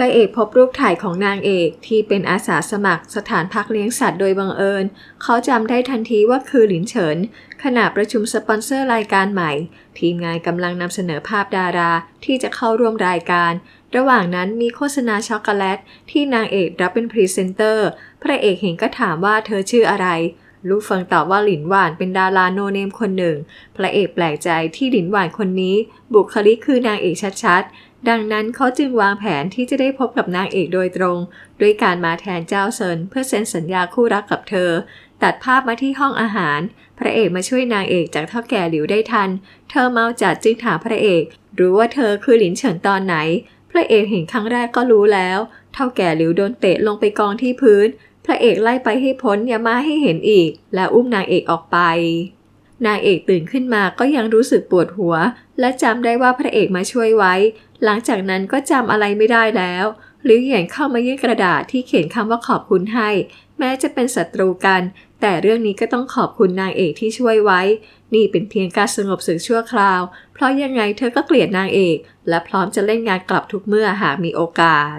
พระเอกพบรูปถ่ายของนางเอกที่เป็นอาสาสมัครสถานพักเลี้ยงสัตว์โดยบังเอิญ เขาจำได้ทันทีว่าคือหลินเฉิน ขณะประชุมสปอนเซอร์รายการใหม่ ทีมงานกำลังนำเสนอภาพดาราที่จะเข้าร่วมรายการ ระหว่างนั้นมีโฆษณาช็อกโกแลต ที่นางเอกรับเป็นพรีเซนเตอร์ พระเอกเห็นก็ถามว่าเธอชื่ออะไรลูกเฟิงตอบว่าหลินหวานเป็นดาราโนเนมคนหนึ่ง พระเอกแปลกใจที่หลินหวานคนนี้ บุคลิกคือนางเอกชัดๆ ดังนั้นเขาจึงวางแผนที่จะได้พบกับนางเอกโดยตรงด้วยการมาแทนเจ้าเซินเพื่อเซ็นสัญญาคู่รักกับเธอ ตัดภาพมาที่ห้องอาหาร พระเอกมาช่วยนางเอกจากเท่าแก่หลิวได้ทัน เธอเมาจัดจึงถามพระเอก รู้ว่าเธอคือหลินเฉินตอนไหน พระเอกเห็นครั้งแรกก็รู้แล้ว เท่าแก่หลิวโดนเตะลงไปกองที่พื้น พระเอกไล่ไปให้พ้นอย่ามาให้เห็นอีก แล้วอุ้มนางเอกออกไปนางเอกตื่นขึ้นมาก็ยังรู้สึกปวดหัว และจำได้ว่าพระเอกมาช่วยไว้ หลังจากนั้นก็จำอะไรไม่ได้แล้วหลิวเหยียนเข้ามายื่นกระดาษที่เขียนคำว่าขอบคุณให้ แม้จะเป็นศัตรูกัน แต่เรื่องนี้ก็ต้องขอบคุณนางเอกที่ช่วยไว้ นี่เป็นเพียงการสงบศึกชั่วคราว เพราะยังไงเธอก็เกลียดนางเอก และพร้อมจะเล่นงานกลับทุกเมื่อหากมีโอกาส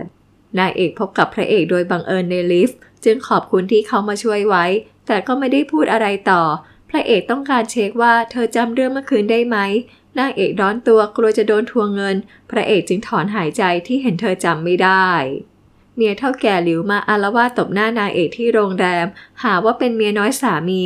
นางเอกพบกับพระเอกโดยบังเอิญในลิฟต์จึงขอบคุณที่เขามาช่วยไว้ แต่ก็ไม่ได้พูดอะไรต่อ พระเอกต้องการเช็คว่าเธอจำเรื่องเมื่อคืนได้ไหม นางเอกร้อนตัวกลัวจะโดนทวงเงิน พระเอกจึงถอนหายใจที่เห็นเธอจำไม่ได้ เมียเท่าแก่หลิวมาอารวาตบหน้านางเอกที่โรงแรม หาว่าเป็นเมียน้อยสามี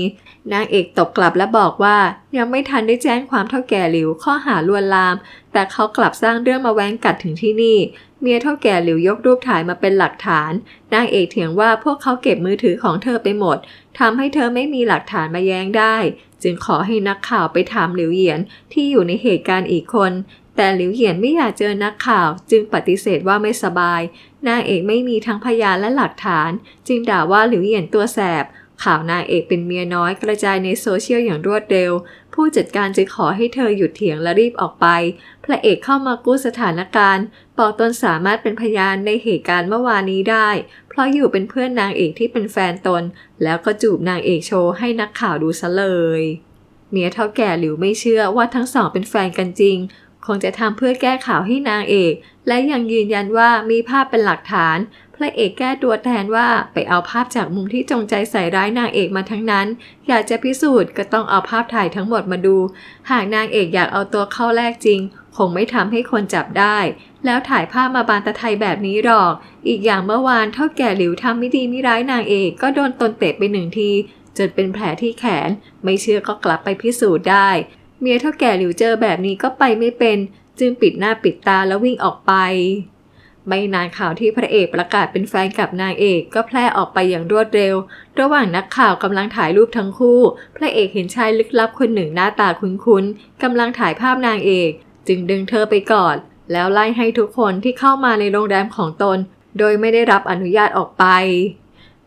นางเอกตบกลับและบอกว่ายังไม่ทันได้แจ้งความเท่าแก่หลิวข้อหาลวนลาม แต่เขากลับสร้างเรื่องมาแว้งกัดถึงที่นี่ เมียเท่าแก่หลิวยกรูปถ่ายมาเป็นหลักฐาน นางเอกเถียงว่าพวกเขาเก็บมือถือของเธอไปหมดทำให้เธอไม่มีหลักฐานมาแย้งได้ จึงขอให้นักข่าวไปถามหลิวเหยียนที่อยู่ในเหตุการณ์อีกคน แต่หลิวเหยียนไม่อยากเจอนักข่าว จึงปฏิเสธว่าไม่สบาย นางเอกไม่มีทั้งพยานและหลักฐาน จึงด่าว่าหลิวเหยียนตัวแสบข่าวนางเอกเป็นเมียน้อยกระจายในโซเชียลอย่างรวดเร็ว ผู้จัดการจึงขอให้เธอหยุดเถียงและรีบออกไป พระเอกเข้ามากู้สถานการณ์บอกตนสามารถเป็นพยานในเหตุการณ์เมื่อวานนี้ได้ เพราะอยู่เป็นเพื่อนนางเอกที่เป็นแฟนตน แล้วก็จูบนางเอกโชว์ให้นักข่าวดูซะเลย เมียเท่าแก่หลิวไม่เชื่อว่าทั้งสองเป็นแฟนกันจริง คงจะทำเพื่อแก้ข่าวให้นางเอก และยังยืนยันว่ามีภาพเป็นหลักฐาน พระเอกแก้ตัวแทนว่าไปเอาภาพจากมุมที่จงใจใส่ร้ายนางเอกมาทั้งนั้น อยากจะพิสูจน์ก็ต้องเอาภาพถ่ายทั้งหมดมาดู หากนางเอกอยากเอาตัวเข้าแลกจริง คงไม่ทำให้คนจับได้ แล้วถ่ายภาพมาบานตะไทยแบบนี้หรอก อีกอย่างเมื่อวานเท่าแก่หลิวทำไม่ดีไม่ร้ายนางเอกก็โดนตนเตะไปหนึ่งทีจนเป็นแผลที่แขน ไม่เชื่อก็กลับไปพิสูจน์ได้ เมียเท่าแก่หลิวเจอแบบนี้ก็ไปไม่เป็น จึงปิดหน้าปิดตาแล้ววิ่งออกไป ไม่นานข่าวที่พระเอกประกาศเป็นแฟนกับนางเอกก็แพร่ออกไปอย่างรวดเร็ว ระหว่างนักข่าวกำลังถ่ายรูปทั้งคู่ พระเอกเห็นชายลึกลับคนหนึ่งหน้าตาคุ้นๆกำลังถ่ายภาพนางเอก จึงดึงเธอไปกอดแล้วไล่ให้ทุกคนที่เข้ามาในโรงแรมของตน โดยไม่ได้รับอนุญาตออกไป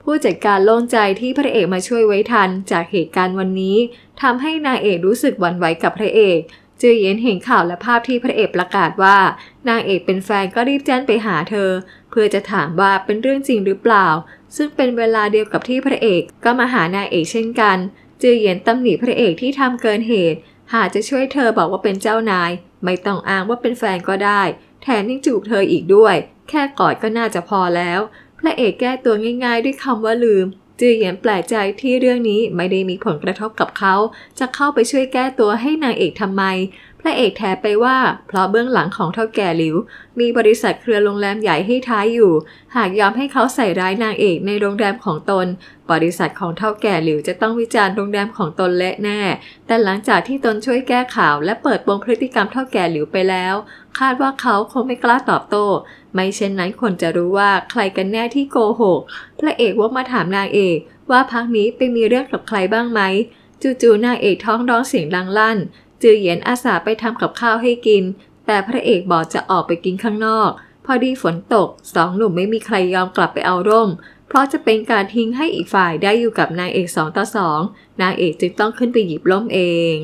ผู้จัดการโล่งใจที่พระเอกมาช่วยไว้ทันจากเหตุการณ์วันนี้ทำให้นางเอกรู้สึกหวั่นไหวกับพระเอกจือเย็นเห็นข่าวและภาพที่พระเอกประกาศว่า นางเอกเป็นแฟนก็รีบแจ้งไปหาเธอ เพื่อจะถามว่าเป็นเรื่องจริงหรือเปล่า ซึ่งเป็นเวลาเดียวกับที่พระเอกก็มาหานางเอกเช่นกัน จือเย็นตำหนิพระเอกที่ทำเกินเหตุ หากจะช่วยเธอบอกว่าเป็นเจ้านาย ไม่ต้องอ้างว่าเป็นแฟนก็ได้ แถมยังจูบเธออีกด้วย แค่กอดก็น่าจะพอแล้ว พระเอกแก้ตัวง่ายๆ ด้วยคำว่าลืม จือเหยียนแปลกใจที่เรื่องนี้ไม่ได้มีผลกระทบกับเขา จะเข้าไปช่วยแก้ตัวให้นางเอกทำไม พระเอกแถไปว่า เพราะเบื้องหลังของเท่าแก่หลิว มีบริษัทเครือโรงแรมใหญ่ให้ท้ายอยู่ หากยอมให้เขาใส่ร้ายนางเอกในโรงแรมของตน บริษัทของเท่าแก่หลิวจะต้องวิจารณ์โรงแรมของตนและแน่ แต่หลังจากที่ตนช่วยแก้ข่าวและเปิดโปงพฤติกรรมเท่าแก่หลิวไปแล้ว คาดว่าเขาคงไม่กล้าตอบโต้ ไม่เช่นนั้นคนจะรู้ว่าใครกันแน่ที่โกหก พระเอกว่ามาถามนางเอกว่าพักนี้ไปมีเรื่องกับใครบ้างไหมจู่ๆนางเอกท้องร้องเสียงดังลั่น จือเหยียนอาสาไปทำกับข้าวให้กิน แต่พระเอกบอกจะออกไปกินข้างนอก พอดีฝนตกสองหนุ่มไม่มีใครยอมกลับไปเอาร่ม เพราะจะเป็นการทิ้งให้อีกฝ่ายได้อยู่กับนางเอกสองต่อสองนางเอกจึงต้องขึ้นไปหยิบร่มเอง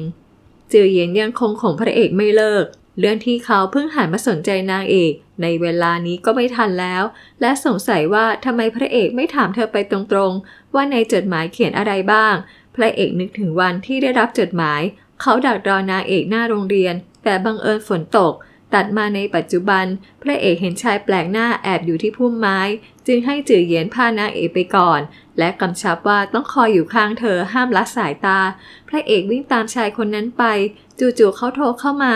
จือเหยียนยังคงข่มพระเอกไม่เลิกเรื่องที่เขาเพิ่งหันมาสนใจนางเอก ในเวลานี้ก็ไม่ทันแล้ว และสงสัยว่าทำไมพระเอกไม่ถามเธอไปตรงๆ ว่าในจดหมายเขียนอะไรบ้าง พระเอกนึกถึงวันที่ได้รับจดหมาย เขาดักรอนางเอกหน้าโรงเรียน แต่บังเอิญฝนตก ตัดมาในปัจจุบัน พระเอกเห็นชายแปลกหน้าแอบอยู่ที่พุ่มไม้ จึงให้จือเหยียนพานางเอกไปก่อน และกำชับว่าต้องคอยอยู่ข้างเธอห้ามละสายตา พระเอกวิ่งตามชายคนนั้นไป จู่ๆเขาโทรเข้ามา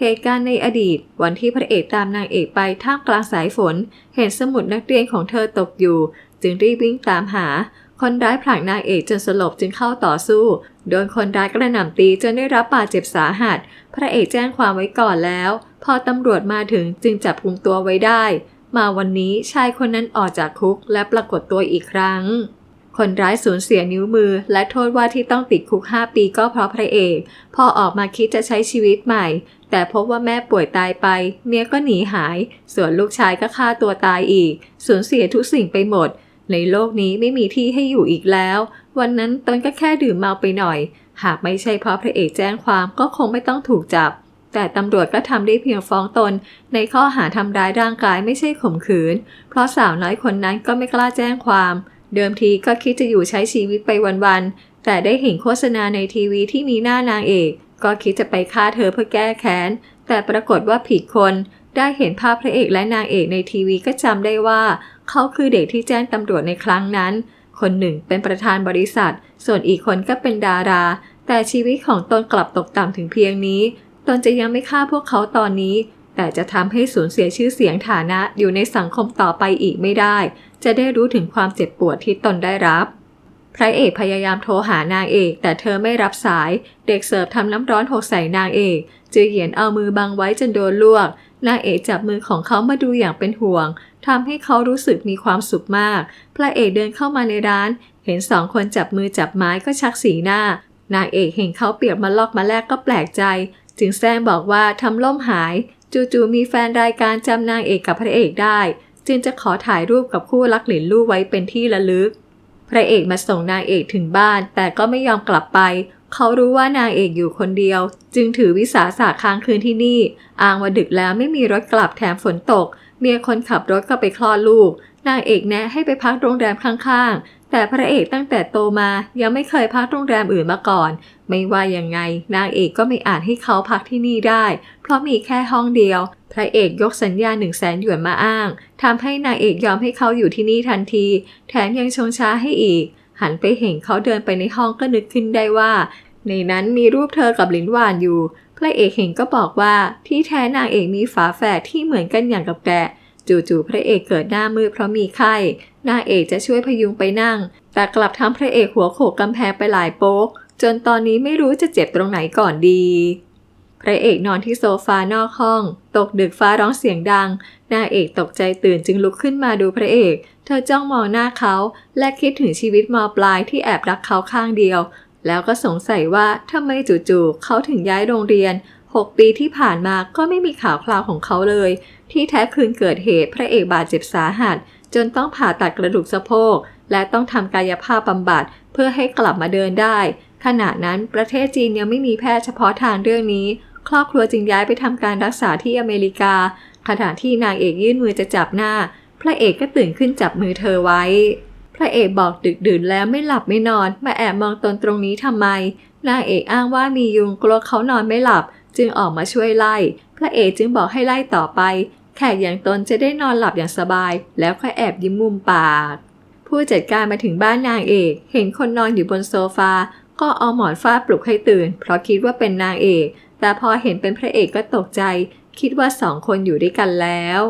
เหตุการณ์ในอดีต วันที่พระเอกตามนางเอกไปท่ามกลางสายฝน เห็นสมุดนักเรียนของเธอตกอยู่ จึงรีบวิ่งตามหา คนร้ายผลักนางเอกจนสลบจึงเข้าต่อสู้ โดนคนร้ายกระหน่ำตีจนได้รับบาดเจ็บสาหัส พระเอกแจ้งความไว้ก่อนแล้ว พอตำรวจมาถึงจึงจับกุมตัวไว้ได้ มาวันนี้ชายคนนั้นออกจากคุกและปรากฏตัวอีกครั้ง คนร้ายสูญเสียนิ้วมือ และโทษว่าที่ต้องติดคุก 5 ปีก็เพราะพระเอก พอออกมาคิดจะใช้ชีวิตใหม่ แต่พบว่าแม่ป่วยตายไป เมียก็หนีหาย ส่วนลูกชายก็ฆ่าตัวตายอีก สูญเสียทุกสิ่งไปหมดในโลกนี้ไม่มีที่ให้อยู่อีกแล้ว วันนั้นตนก็แค่ดื่มเมาไปหน่อย หากไม่ใช่เพราะพระเอกแจ้งความก็คงไม่ต้องถูกจับ แต่ตำรวจก็ทำได้เพียงฟ้องตน ในข้อหาทำร้ายร่างกายไม่ใช่ข่มขืน เพราะสาวน้อยคนนั้นก็ไม่กล้าแจ้งความ เดิมทีก็คิดจะอยู่ใช้ชีวิตไปวันๆ แต่ได้เห็นโฆษณาในทีวีที่มีหน้านางเอก ก็คิดจะไปฆ่าเธอเพื่อแก้แค้น แต่ปรากฏว่าผิดคน ได้เห็นภาพพระเอกและนางเอกในทีวีก็จำได้ว่า เขาคือเด็กที่แจ้งตำรวจในครั้งนั้น คนหนึ่งเป็นประธานบริษัท ส่วนอีกคนก็เป็นดารา แต่ชีวิตของตนกลับตกต่ำถึงเพียงนี้ ตนจะยังไม่ฆ่าพวกเขาตอนนี้ แต่จะทำให้สูญเสียชื่อเสียงฐานะอยู่ในสังคมต่อไปอีกไม่ได้ จะได้รู้ถึงความเจ็บปวดที่ตนได้รับพระเอกพยายามโทรหานางเอก แต่เธอไม่รับสาย เด็กเสิร์ฟทำน้ำร้อนหกใส่นางเอกจือเหยียนเอามือบังไว้จนโดนลวก นางเอกจับมือของเขามาดูอย่างเป็นห่วงทำให้เขารู้สึกมีความสุขมาก พระเอกเดินเข้ามาในร้าน เห็นสองคนจับมือจับไม้ก็ชักสีหน้า นางเอกเห็นเขาเปียกมาลอกมาแลกก็แปลกใจ จึงแซงบอกว่าทำล่มหาย จู่ๆมีแฟนรายการจำนางเอกกับพระเอกได้ จึงจะขอถ่ายรูปกับคู่รักหลินลู่ไว้เป็นที่ระลึก พระเอกมาส่งนางเอกถึงบ้าน แต่ก็ไม่ยอมกลับไป เขารู้ว่านางเอกอยู่คนเดียว จึงถือวิสาสะค้างคืนที่นี่ อ้างว่าดึกแล้วไม่มีรถกลับแถมฝนตก เมียคนขับรถก็ไปคลอดลูก นางเอกแนะให้ไปพักโรงแรมข้างๆ แต่พระเอกตั้งแต่โตมายังไม่เคยพักโรงแรมอื่นมาก่อน ไม่ว่ายังไง นางเอกก็ไม่อาจให้เขาพักที่นี่ได้ เพราะมีแค่ห้องเดียว พระเอกยกสัญญาหนึ่งแสนหยวนมาอ้างทำให้นางเอกยอมให้เขาอยู่ที่นี่ทันที แถมยังชงช้าให้อีก หันไปเห็นเขาเดินไปในห้องก็นึกขึ้นได้ว่า ในนั้นมีรูปเธอกับลินหวานอยู่ พระเอกเห็นก็บอกว่าที่แท้นางเอกมีฝาแฝดที่เหมือนกันอย่างกับแกจู่ๆพระเอกเกิดหน้ามืดเพราะมีไข้ นางเอกจะช่วยพยุงไปนั่ง แต่กลับทำพระเอกหัวโขกกำแพงไปหลายโป๊ก จนตอนนี้ไม่รู้จะเจ็บตรงไหนก่อนดี พระเอกนอนที่โซฟานอกห้อง ตกดึกฟ้าร้องเสียงดัง นางเอกตกใจตื่นจึงลุกขึ้นมาดูพระเอก เธอจ้องมองหน้าเขา และคิดถึงชีวิตมปลายที่แอบรักเขาข้างเดียว แล้วก็สงสัยว่าทำไมจู่ๆเขาถึงย้ายโรงเรียน 6 ปีที่ผ่านมาก็ไม่มีข่าวคราวของเขาเลย ที่แท้คืนเกิดเหตุพระเอกบาดเจ็บสาหัส จนต้องผ่าตัดกระดูกสะโพก และต้องทำกายภาพบำบัดเพื่อให้กลับมาเดินได้ ขณะนั้นประเทศจีนยังไม่มีแพทย์เฉพาะทางเรื่องนี้ ครอบครัวจึงย้ายไปทำการรักษาที่อเมริกา ขณะที่นางเอกยื่นมือจะจับหน้า พระเอกก็ตื่นขึ้นจับมือเธอไว้ พระเอกบอกดึกดื่นแล้วไม่หลับไม่นอน มาแอบมองตนตรงนี้ทำไม นางเอกอ้างว่ามียุงกลัวเขานอนไม่หลับ จึงออกมาช่วยไล่ พระเอกจึงบอกให้ไล่ต่อไป แขกอย่างตนจะได้นอนหลับอย่างสบาย แล้วค่อยแอบยิ้มมุมปาก ผู้จัดการมาถึงบ้านนางเอก เห็นคนนอนอยู่บนโซฟาก็เอาหมอนฟาดปลุกให้ตื่น เพราะคิดว่าเป็นนางเอก แต่พอเห็นเป็นพระเอกก็ตกใจ คิดว่าสองคนอยู่ด้วยกันแล้ว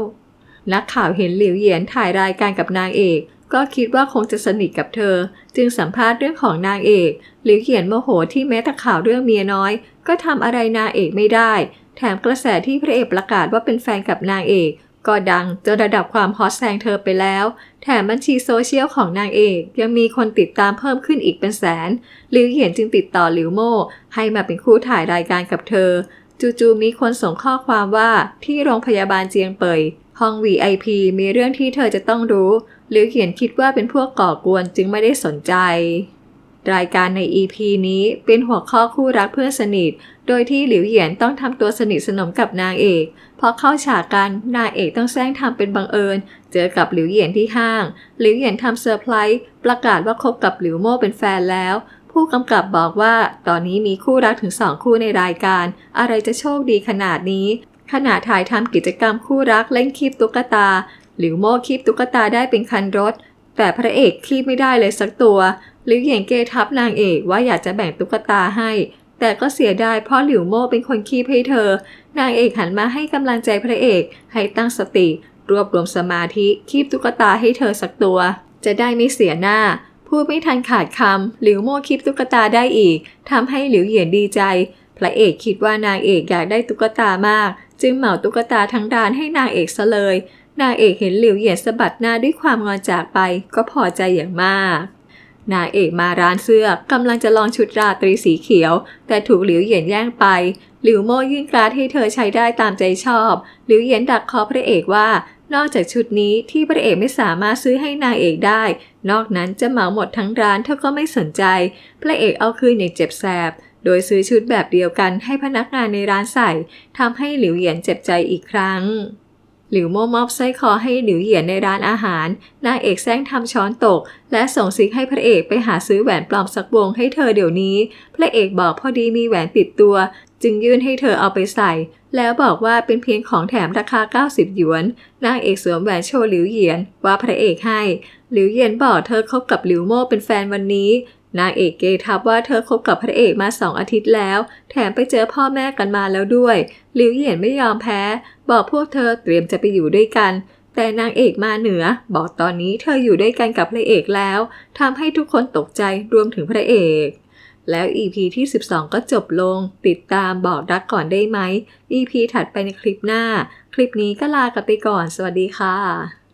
นักข่าวเห็นหลิวเหยียนถ่ายรายการกับนางเอก ก็คิดว่าคงจะสนิทกับเธอ จึงสัมภาษณ์เรื่องของนางเอก หลิวเหยียนโมโหที่แม้แต่ข่าวเรื่องเมียน้อย ก็ทำอะไรนางเอกไม่ได้ แถมกระแสที่พระเอกประกาศว่าเป็นแฟนกับนางเอก ก็ดังจนระดับความฮอตแซงเธอไปแล้ว แถมบัญชีโซเชียลของนางเอกยังมีคนติดตามเพิ่มขึ้นอีกเป็นแสน หลิวเหยียนจึงติดต่อหลิวโม่ให้มาเป็นคู่ถ่ายรายการกับเธอ จู่ๆมีคนส่งข้อความว่าที่โรงพยาบาลเจียงเปย ห้อง VIP มีเรื่องที่เธอจะต้องรู้หลิวเขียนคิดว่าเป็นพวกก่อกวนจึงไม่ได้สนใจ รายการใน EP นี้เป็นหัวข้อคู่รักเพื่อนสนิท โดยที่หลิวเหยียนต้องทำตัวสนิทสนมกับนางเอกพอเข้าฉากกันนางเอกต้องแซงทำเป็นบังเอิญ เจอกับหลิวเหยียนที่ห้าง หลิวเหยียนทำเซอร์ไพรส์ประกาศว่าคบกับหลิวโม่เป็นแฟนแล้ว ผู้กำกับบอกว่าตอนนี้มีคู่รักถึงสองคู่ในรายการ อะไรจะโชคดีขนาดนี้ ขณะถ่ายทำกิจกรรมคู่รักเล่นคีบตุ๊กตา หลิวโม่คีบตุ๊กตาได้เป็นคันรถแต่พระเอกคีบไม่ได้เลยสักตัว หลิวเหยียนเกทับนางเอกว่าอยากจะแบ่งตุ๊กตาให้ แต่ก็เสียดายเพราะหลิวโม่เป็นคนคีบให้เธอ นางเอกหันมาให้กำลังใจพระเอก ให้ตั้งสติ รวบรวมสมาธิคีบตุ๊กตาให้เธอสักตัว จะได้ไม่เสียหน้าพูดไม่ทันขาดคำหลิวโม่คีบตุ๊กตาได้อีกทำให้หลิวเหยียนดีใจ พระเอกคิดว่านางเอกอยากได้ตุ๊กตามาก จึงเหมาตุ๊กตาทั้งร้านให้นางเอกซะเลย นางเอกเห็นหลิวเหยียนสะบัดหน้าด้วยความงอนจากไป ก็พอใจอย่างมาก นางเอกมาร้านเสื้อกำลังจะลองชุดราตรีสีเขียว แต่ถูกหลิวเหยียนแย่งไป หลิวโม่ยื่นการ์ดให้เธอใช้ได้ตามใจชอบ หลิวเหยียนดักคอพระเอกว่า นอกจากชุดนี้ที่พระเอกไม่สามารถซื้อให้นางเอกได้ นอกนั้นจะเหมาหมดทั้งร้านเธอก็ไม่สนใจ พระเอกเอาคืนอย่างเจ็บแสบ โดยซื้อชุดแบบเดียวกันให้พนักงานในร้านใส่ทำให้หลิวเหยียนเจ็บใจอีกครั้ง หลิวโม่มอบสร้อยคอให้หลิวเหยียนในร้านอาหาร นางเอกแซงทำช้อนตก และส่งซิกให้พระเอกไปหาซื้อแหวนปลอมสักวงให้เธอเดี๋ยวนี้ พระเอกบอกพอดีมีแหวนติดตัว จึงยื่นให้เธอเอาไปใส่ แล้วบอกว่าเป็นเพียงของแถมราคา 90 หยวน นางเอกสวมแหวนโชว์หลิวเหยียนว่าพระเอกให้ หลิวเหยียนบอกเธอคบกับหลิวโม่เป็นแฟนวันนี้ นางเอกเกทับว่าเธอคบกับพระเอกมาสองอาทิตย์แล้ว แถมไปเจอพ่อแม่กันมาแล้วด้วยหลิวเหยียนไม่ยอมแพ้ บอกพวกเธอเตรียมจะไปอยู่ด้วยกัน แต่นางเอกมาเหนือ บอกตอนนี้เธออยู่ด้วยกันกับพระเอกแล้วทำให้ทุกคนตกใจรวมถึงพระเอกแล้ว EP ที่ 12 ก็จบลง ติดตามบอกรักก่อนได้ไหม EP ถัดไปในคลิปหน้า คลิปนี้ก็ลากันไปก่อน สวัสดีค่ะ